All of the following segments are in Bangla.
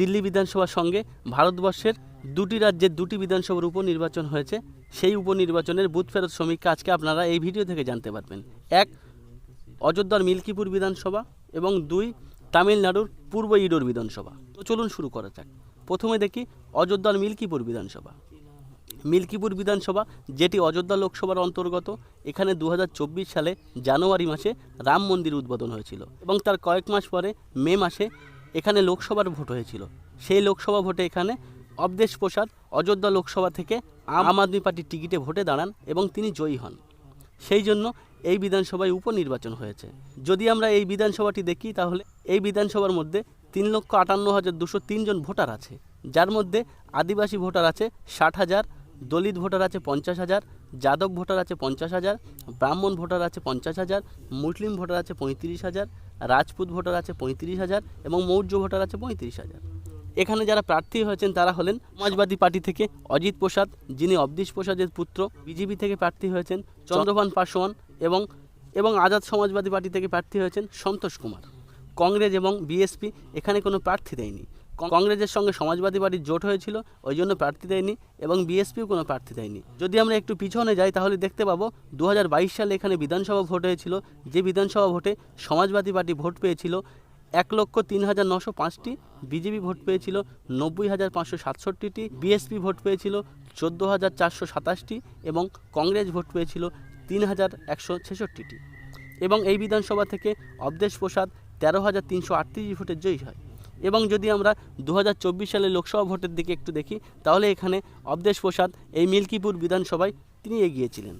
দিল্লি বিধানসভার সঙ্গে ভারতবর্ষের দুটি রাজ্যের দুটি বিধানসভার উপনির্বাচন হয়েছে। সেই উপনির্বাচনের বুথ ফেরত সমীক্ষা আজকে আপনারা এই ভিডিও থেকে জানতে পারবেন। এক, অযোধ্যার মিল্কিপুর বিধানসভা এবং দুই, তামিলনাড়ুর পূর্ব ইডোর বিধানসভা। তো চলুন শুরু করা যাক। প্রথমে দেখি অযোধ্যার মিল্কিপুর বিধানসভা। মিল্কিপুর বিধানসভা, যেটি অযোধ্যা লোকসভার অন্তর্গত, এখানে দু হাজার চব্বিশ সালে জানুয়ারি মাসে রাম মন্দির উদ্বোধন হয়েছিল এবং তার কয়েক মাস পরে মে মাসে এখানে লোকসভার ভোট হয়েছিল। সেই লোকসভা ভোটে এখানে অবদেশ প্রসাদ অযোধ্যা লোকসভা থেকে আম আদমি পার্টির টিকিটে ভোটে দাঁড়ান এবং তিনি জয়ী হন। সেই জন্য এই বিধানসভায় উপনির্বাচন হয়েছে। যদি আমরা এই বিধানসভাটি দেখি তাহলে এই বিধানসভার মধ্যে তিন লক্ষ আটান্ন হাজার দুশো তিনজন ভোটার আছে। যার মধ্যে আদিবাসী ভোটার আছে ষাট হাজার, দলিত ভোটার আছে পঞ্চাশ হাজার, যাদব ভোটার আছে পঞ্চাশ হাজার, ব্রাহ্মণ ভোটার আছে পঞ্চাশ হাজার, মুসলিম ভোটার আছে পঁয়ত্রিশ হাজার রাজপুত ভোটার আছে পঁয়ত্রিশ হাজার এবং মৌর্য ভোটার আছে পঁয়ত্রিশ হাজার। এখানে যারা প্রার্থী হয়েছেন, তারা হলেন সমাজবাদী পার্টি থেকে অজিত প্রসাদ, যিনি অবধীশ প্রসাদের পুত্র, বিজেপি থেকে প্রার্থী হয়েছেন চন্দ্রভান পাসোয়ান এবং এবং আজাদ সমাজবাদী পার্টি থেকে প্রার্থী হয়েছেন সন্তোষ কুমার। কংগ্রেস এবং বিএসপি এখানে কোনো প্রার্থী দেয়নি। কংগ্রেসের সঙ্গে সমাজবাদী পার্টির জোট হয়েছিল, ওই জন্য প্রার্থী দেয়নি এবং বিএসপিও কোনো প্রার্থী দেয়নি। যদি আমরা একটু পিছনে যাই, তাহলে দেখতে পাবো দু হাজার বাইশ সালে এখানে বিধানসভা ভোট হয়েছিল। যে বিধানসভা ভোটে সমাজবাদী পার্টি ভোট পেয়েছিল, এক লক্ষ তিন হাজার নশো পাঁচটি। বিজেপি ভোট পেয়েছিল নব্বই হাজার পাঁচশো সাতষট্টিটি। বিএসপি ভোট পেয়েছিল চোদ্দ হাজার চারশো সাতাশটি এবং কংগ্রেস ভোট পেয়েছিল তিন হাজার একশো ছেষট্টিটি। এবং এই বিধানসভা থেকে অবদেশ প্রসাদ তেরো হাজার তিনশো আটত্রিশ ভোটের জয়ী হয়। এবং যদি আমরা দু হাজার চব্বিশ সালে লোকসভা ভোটের দিকে একটু দেখি, তাহলে এখানে অবদেশ প্রসাদ এই মিল্কিপুর বিধানসভায় তিনি এগিয়েছিলেন।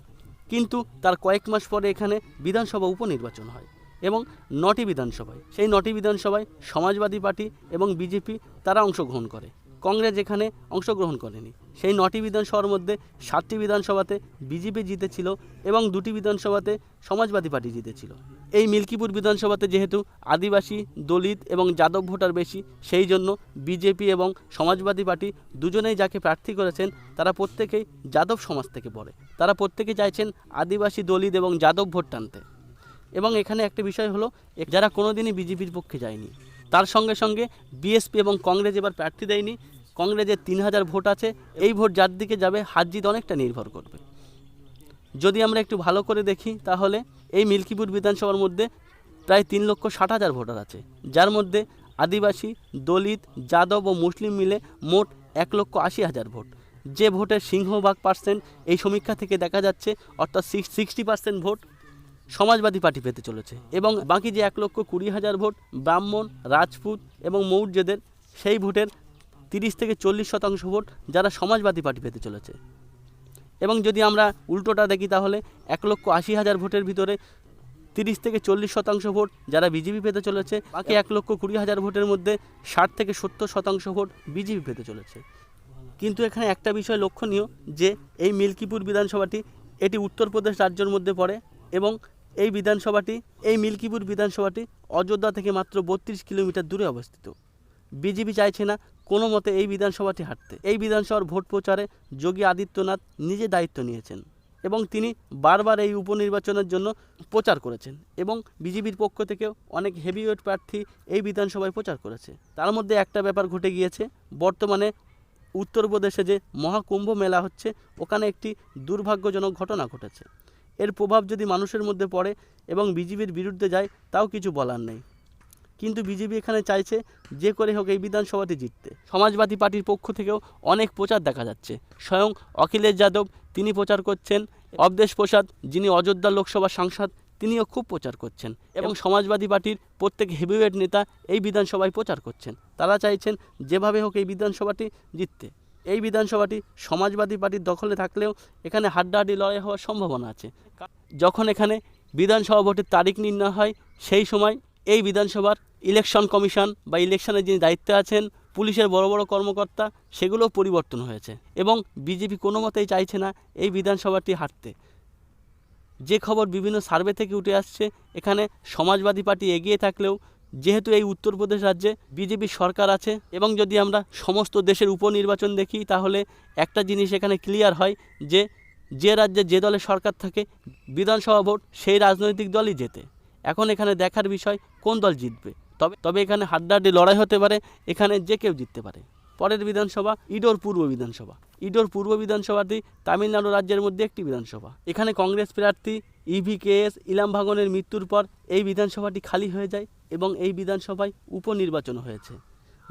কিন্তু তার কয়েক মাস পরে এখানে বিধানসভা উপনির্বাচন হয় এবং নটি বিধানসভায়। সেই নটি বিধানসভায় সমাজবাদী পার্টি এবং বিজেপি তারা অংশগ্রহণ করে। কংগ্রেস এখানে অংশগ্রহণ করেনি। সেই নটি বিধানসভার মধ্যে সাতটি বিধানসভাতে বিজেপি জিতেছিল এবং দুটি বিধানসভাতে সমাজবাদী পার্টি জিতেছিল। এই মিল্কিপুর বিধানসভাতে যেহেতু আদিবাসী, দলিত এবং যাদব ভোটার বেশি, সেই জন্য বিজেপি এবং সমাজবাদী পার্টি দুজনেই যাকে প্রার্থী করেছেন, তারা প্রত্যেকেই যাদব সমাজ থেকে পড়ে। তারা প্রত্যেকে চাইছেন আদিবাসী, দলিত এবং যাদব ভোট টানতে। এবং এখানে একটা বিষয় হলো, যারা কোনোদিনই বিজেপির পক্ষে যায়নি, তার সঙ্গে সঙ্গে বিএসপি এবং কংগ্রেস এবার প্রার্থী দেয়নি কংগ্রেসের তিন হাজার ভোট আছে, এই ভোট যার দিকে যাবে, হার জিত অনেকটা নির্ভর করবে। যদি আমরা একটু ভালো করে দেখি, তাহলে এই মিল্কিপুর বিধানসভার মধ্যে প্রায় তিন লক্ষ ষাট হাজার ভোটার আছে। যার মধ্যে আদিবাসী, দলিত, যাদব ও মুসলিম মিলে মোট এক লক্ষ আশি হাজার ভোট। যে ভোটের সিংহভাগ পার্সেন্ট এই সমীক্ষা থেকে দেখা যাচ্ছে, অর্থাৎ sixty percent vote Samajwadi party পেতে চলেছে এবং বাকি যে এক লক্ষ কুড়ি হাজার ভোট ব্রাহ্মণ, রাজপুত এবং মৌর্যদের, সেই ভোটের তিরিশ থেকে চল্লিশ শতাংশ ভোট যারা সমাজবাদী পার্টি পেতে চলেছে। এবং যদি আমরা উল্টোটা দেখি তাহলে এক লক্ষ আশি হাজার ভোটের ভিতরে তিরিশ থেকে চল্লিশ শতাংশ ভোট যারা বিজেপি পেতে চলেছে, বাকি এক লক্ষ কুড়ি হাজার ভোটের মধ্যে ষাট থেকে সত্তর শতাংশ ভোট বিজেপি পেতে চলেছে। কিন্তু এখানে একটা বিষয় লক্ষণীয় যে এই মিল্কিপুর বিধানসভাটি এটি উত্তরপ্রদেশ রাজ্যের মধ্যে পড়ে এবং এই বিধানসভাটি, এই মিল্কিপুর বিধানসভাটি অযোধ্যা থেকে মাত্র বত্রিশ কিলোমিটার দূরে অবস্থিত। বিজেপি চাইছে না কোনো মতে এই বিধানসভাটি হাঁটতে। এই বিধানসভার ভোট প্রচারে যোগী আদিত্যনাথ নিজে দায়িত্ব নিয়েছেন এবং তিনি বারবার এই উপনির্বাচনের জন্য প্রচার করেছেন এবং বিজেপির পক্ষ থেকেও অনেক হেভিওয়েট প্রার্থী এই বিধানসভায় প্রচার করেছে। তার মধ্যে একটা ব্যাপার ঘটে গিয়েছে, বর্তমানে উত্তরপ্রদেশে যে মহাকুম্ভ মেলা হচ্ছে, ওখানে একটি দুর্ভাগ্যজনক ঘটনা ঘটেছে। এর প্রভাব যদি মানুষের মধ্যে পড়ে এবং বিজেপির বিরুদ্ধে যায়, তাও কিছু বলার নেই। কিন্তু বিজেপি এখানে চাইছে যে করে হোক এই বিধানসভাটি জিততে। সমাজবাদী পার্টির পক্ষ থেকেও অনেক প্রচার দেখা যাচ্ছে। স্বয়ং অখিলেশ যাদব তিনি প্রচার করছেন, অবদেশ প্রসাদ যিনি অযোধ্যা লোকসভা সাংসদ তিনিও খুব প্রচার করছেন এবং সমাজবাদী পার্টির প্রত্যেক হেভিওয়েট নেতা এই বিধানসভায় প্রচার করছেন। তারা চাইছেন যেভাবে হোক এই বিধানসভাটি জিততে। এই বিধানসভাটি সমাজবাদী পার্টির দখলে থাকলেও এখানে হাড্ডাহাড্ডি লড়াই হওয়ার সম্ভাবনা আছে। যখন এখানে বিধানসভা ভোটের তারিখ নির্ণয় হয়, সেই সময় এই বিধানসভার ইলেকশন কমিশন বা ইলেকশনের যিনি দায়িত্বে আছেন, পুলিশের বড় বড় কর্মকর্তা সেগুলো পরিবর্তন হয়েছে এবং বিজেপি কোনো মতেই চাইছে না এই বিধানসভাটি হারতে যে খবর বিভিন্ন সার্ভে থেকে উঠে আসছে, এখানে সমাজবাদী পার্টি এগিয়ে থাকলেও যেহেতু এই উত্তরপ্রদেশ রাজ্যে বিজেপি সরকার আছে এবং যদি আমরা সমস্ত দেশের উপনির্বাচন দেখি, তাহলে একটা জিনিস এখানে ক্লিয়ার হয় যে যে রাজ্যে যে দলের সরকার থাকে, বিধানসভা ভোট সেই রাজনৈতিক দলই জেতে। এখন এখানে দেখার বিষয় কোন দল জিতবে। তবে তবে এখানে হাড্ডাহাড্ডি লড়াই হতে পারে, এখানে যে কেউ জিততে পারে। পরের বিধানসভা, ইডোর পূর্ব বিধানসভা। ইডোর পূর্ব বিধানসভাটি তামিলনাড়ু রাজ্যের মধ্যে একটি বিধানসভা। এখানে কংগ্রেস প্রার্থী E ইভিকেএস ইলাম ভাগনের মৃত্যুর পর এই বিধানসভাটি খালি হয়ে যায় এবং এই বিধানসভায় উপনির্বাচন হয়েছে।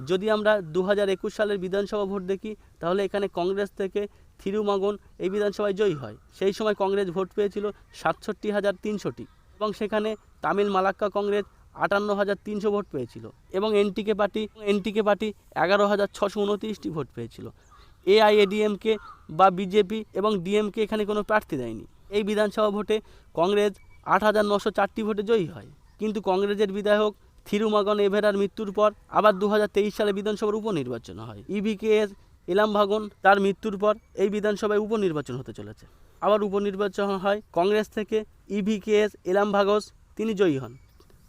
যদি আমরা দু একুশ সালের বিধানসভা ভোট দেখি, তাহলে এখানে কংগ্রেস থেকে থিরুমাগন এই বিধানসভায় জয়ী হয়। সেই সময় কংগ্রেস ভোট পেয়েছিল সাতষট্টি হাজার তিনশোটি এবং সেখানে তামিল মালাক্কা কংগ্রেস আটান্ন হাজার তিনশো ভোট পেয়েছিল এবং এনটিকে পার্টি এনটিকে পার্টি এগারো হাজার ছশো উনত্রিশটি ভোট পেয়েছিল। এআইএডিএমকে বা বিজেপি এবং ডিএমকে এখানে কোনো প্রার্থী দেয়নি। এই বিধানসভা ভোটে কংগ্রেস আট হাজার নশো চারটি ভোটে জয়ী হয়। কিন্তু কংগ্রেসের বিধায়ক থিরুমাগন এভেরার মৃত্যুর পর আবার দু হাজার তেইশ সালে বিধানসভার উপনির্বাচন হয়। ইভিকেএস ইলাম ভাগন তার মৃত্যুর পর এই বিধানসভায় উপনির্বাচন হতে চলেছে। আবার উপনির্বাচন হয় কংগ্রেস থেকে ইভিকেএস ইলাম ভাগস তিনি জয়ী হন।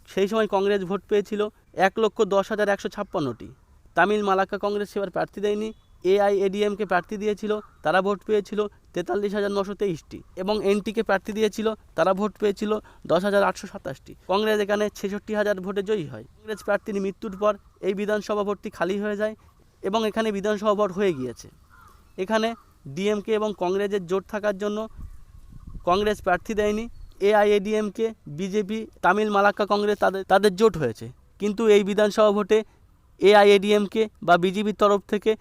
সেই সময় কংগ্রেস ভোট পেয়েছিল এক লক্ষ দশ হাজার একশো ছাপ্পান্নটি। তামিল মালাক্কা কংগ্রেস সেবার প্রার্থী দেয়নি, এআইএডিএমকে প্রার্থী দিয়েছিল, তারা ভোট পেয়েছিল তেতাল্লিশ হাজার নশো তেইশটি এবং এনটিকে প্রার্থী দিয়েছিল, তারা ভোট পেয়েছিল দশ হাজার আটশো সাতাশটি। কংগ্রেস এখানে ছেষট্টি হাজার ভোটে জয়ী হয়। কংগ্রেস প্রার্থীর মৃত্যুর পর এই বিধানসভা ভোটটি খালি হয়ে যায় এবং এখানে বিধানসভা ভোট হয়ে গিয়েছে। এখানে ডিএমকে এবং কংগ্রেসের জোট থাকার জন্য কংগ্রেস প্রার্থী দেয়নি এআইএডিএমকে বিজেপি তামিল মালাক্কা কংগ্রেস তাদের তাদের জোট হয়েছে। কিন্তু এই বিধানসভা ভোটে এআইএডিএমকে বা বিজেপির তরফ থেকে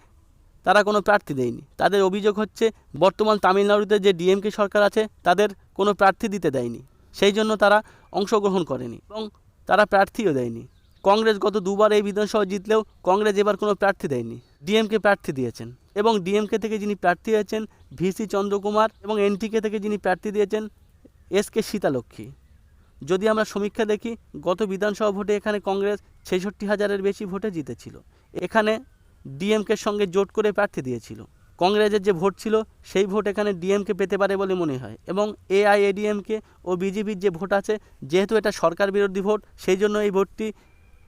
তারা কোনো প্রার্থী দেয়নি। তাদের অভিযোগ হচ্ছে, বর্তমান তামিলনাড়ুতে যে ডিএমকে সরকার আছে, তাদের কোনো প্রার্থী দিতে দেয়নি। সেই জন্য তারা অংশগ্রহণ করেনি এবং তারা প্রার্থীও দেয়নি। কংগ্রেস গত দুবার এই বিধানসভা জিতলেও কংগ্রেস এবার কোনো প্রার্থী দেয়নি। ডিএমকে প্রার্থী দিয়েছেন এবং ডিএমকে থেকে যিনি প্রার্থী হয়েছেন ভিসি চন্দ্রকুমার এবং এনটিকে থেকে যিনি প্রার্থী দিয়েছেন এস কে সীতালক্ষ্মী। যদি আমরা সমীক্ষা দেখি, গত বিধানসভা ভোটে এখানে কংগ্রেস ছেষট্টি হাজারের বেশি ভোটে জিতেছিল। এখানে ডিএমকের সঙ্গে জোট করে প্রার্থী দিয়েছিল। কংগ্রেসের যে ভোট ছিল, সেই ভোট এখানে ডিএমকে পেতে পারে বলে মনে হয় এবং এআইএডিএমকে ও বিজেপির যে ভোট আছে, যেহেতু এটা সরকার বিরোধী ভোট, সেই জন্য এই ভোটটি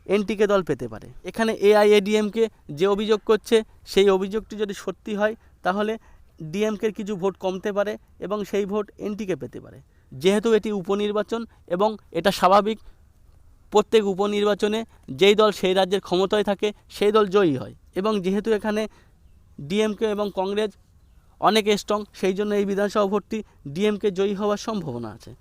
এনটিকে দল পেতে পারে। এখানে এআইএডিএমকে যে অভিযোগ করছে, সেই অভিযোগটি যদি সত্যি হয়, তাহলে ডিএমকের কিছু ভোট কমতে পারে এবং সেই ভোট এনটিকে পেতে পারে। যেহেতু এটি উপনির্বাচন এবং এটা স্বাভাবিক, প্রত্যেক উপনির্বাচনে যেই দল সেই রাজ্যের ক্ষমতায় থাকে, সেই দল জয়ী হয়। এবং যেহেতু এখানে ডিএমকে এবং কংগ্রেস অনেক স্ট্রং সেই জন্য এই বিধানসভা ভোটটি ডিএমকে জয়ী হওয়ার সম্ভাবনা আছে।